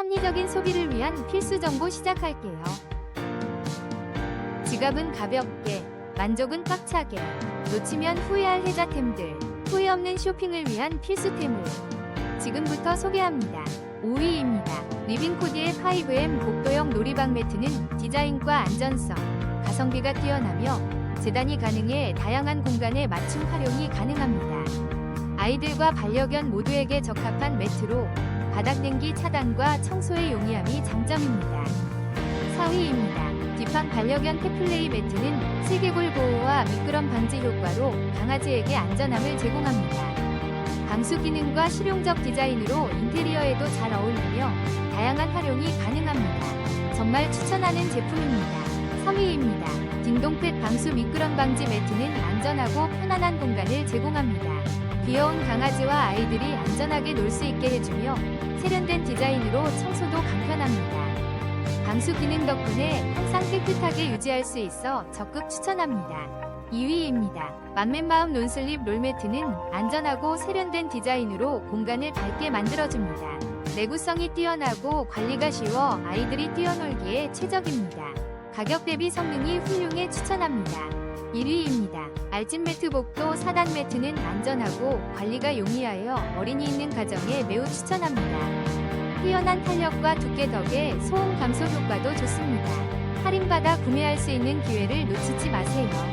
합리적인 소비를 위한 필수 정보 시작할게요. 지갑은 가볍게, 만족은 꽉차게, 놓치면 후회할 혜자템들, 후회 없는 쇼핑을 위한 필수템을 지금부터 소개합니다. 5위입니다. 리빙코디의 5M 복도형 놀이방 매트는 디자인과 안전성, 가성비가 뛰어나며 재단이 가능해 다양한 공간에 맞춤 활용이 가능합니다. 아이들과 반려견 모두에게 적합한 매트로 바닥 댕기 차단과 청소에 용이함이 장점입니다. 4위입니다. 뒷방 반려견 펫플레이 매트는 슬개골 보호와 미끄럼 방지 효과로 강아지에게 안전함을 제공합니다. 방수 기능과 실용적 디자인으로 인테리어에도 잘 어울리며 다양한 활용이 가능합니다. 정말 추천하는 제품입니다. 3위입니다. 딩동펫 방수 미끄럼 방지 매트는 안전하고 편안한 공간을 제공합니다. 귀여운 강아지와 아이들이 안전하게 놀 수 있게 해주며 세련된 디자인으로 청소도 간편합니다. 방수 기능 덕분에 항상 깨끗하게 유지할 수 있어 적극 추천합니다. 2위입니다. 맘맨마음 논슬립 롤매트는 안전하고 세련된 디자인으로 공간을 밝게 만들어줍니다. 내구성이 뛰어나고 관리가 쉬워 아이들이 뛰어놀기에 최적입니다. 가격 대비 성능이 훌륭해 추천합니다. 1위입니다. 알찐 매트 복도 4단 매트는 안전하고 관리가 용이하여 어린이 있는 가정에 매우 추천합니다. 뛰어난 탄력과 두께 덕에 소음 감소 효과도 좋습니다. 할인받아 구매할 수 있는 기회를 놓치지 마세요.